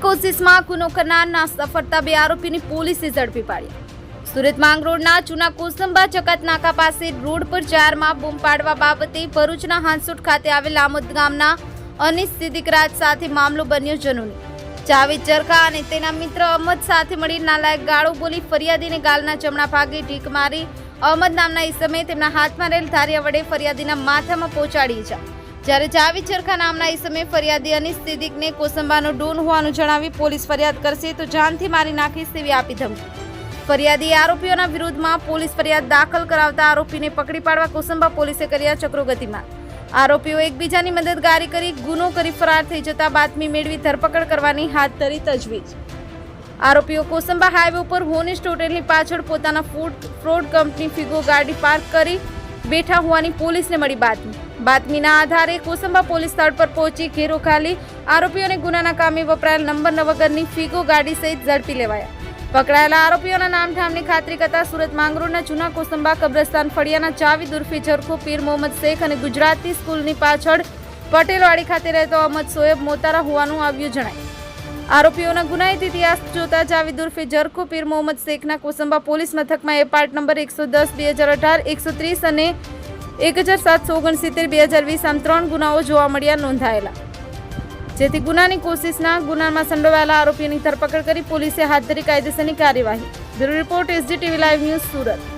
કોશિશમાં ગુનો કરનારના સફળતા બે આરોપીની પોલીસે ઝડપી પાડ્યા સુરત માંગરોળના જૂના કોસંબા જકાત નાકા પાસે રોડ પર જારમાં બૂમ પાડવા બાબતે ભરૂચના હાંસોટ ખાતે આવેલ આમોદ ગામના અનિસ સિદ્દીક રાજ સાથે મામલો બન્યો જનૂની. જાવેદ ચરખા અને તેના મિત્ર અહમદ સાથે મળી નાલાયક ગાળો બોલી ફરિયાદીને ગાલના જમણા ભાગે ઢીક મારી અહમદ નામના ઈસમે તેમના હાથમાં રહેલ ધારિયા વડે ફરિયાદીના માથામાં પહોંચાડી ઈજા. જ્યારે જાવી ચરખા નામના ઈસમે ફરિયાદી અનિસ સિદ્દીકને કોસંબાનો ડોન હોવાનું જણાવી પોલીસ ફરિયાદ કરશે તો જાનથી મારી નાખીશ તેવી આપી ધમકી. ફરિયાદી આરોપીઓના વિરુદ્ધમાં પોલીસ ફરિયાદ દાખલ કરાવતા આરોપીને પકડી પાડવા કોસંબા પોલીસે કર્યા ચક્રોગતિમાં. આરોપીઓ એકબીજાની મદદગારી કરી, ગુનો કરી ફરાર થઈ જતા બાતમી મેળવી ધરપકડ કરવાની હાથ ધરી તજવીજ. આરોપીઓ કોસંબા હાઈવે ઉપર હોનેસ્ટ હોટેલની પાછળ પોતાના ફૂડ, ફ્રોડ કંપની ફિગો ગાડી પાર્ક કરી બેઠા હોવાની પોલીસને મળી બાતમી. બાતમીના આધારે કોસંબા પોલીસ સ્થળ પર પહોંચી ઘેરો ખાલી આરોપીઓને ગુનાના કામે વપરાયેલ નંબર નવગરની વગરની ફિગો ગાડી સહિત ઝડપી લેવાયા. પકડાયેલા આરોપીઓના નામઠામની ખાતરી કરતા સુરત માંગરોળના જૂના કોસંબા કબ્રસ્તાન ફળિયાના ચાવી ઉર્ફે ઝરખો પીર મોહમ્મદ શેખ અને ગુજરાતી સ્કૂલની પાછળ પટેલવાડી ખાતે રહેતો અહમદ સોએબ મોતારા હોવાનું આવ્યું જણાય. આરોપીઓના ગુનાહિત ઇતિહાસ જોતા જાવીદ ઉર્ફે ઝરખો પીર મોહમ્મદ શેખના કોસંબા પોલીસ મથકમાં એ પાર્ટ નંબર એકસો દસ, બે હજાર અઢાર, એકસો ત્રીસ અને એક હજાર સાતસો ઓગણસિત્તેર, બે હજાર વીસ આમ ત્રણ ગુનાઓ જોવા મળ્યા, નોંધાયેલા. જેથી ગુનાની કોશિશના ગુનામાં સંડોવાયેલા આરોપીઓની ધરપકડ કરી પોલીસે હાથ ધરી કાયદેસરની કાર્યવાહી. Bureau report SG TV live news Surat.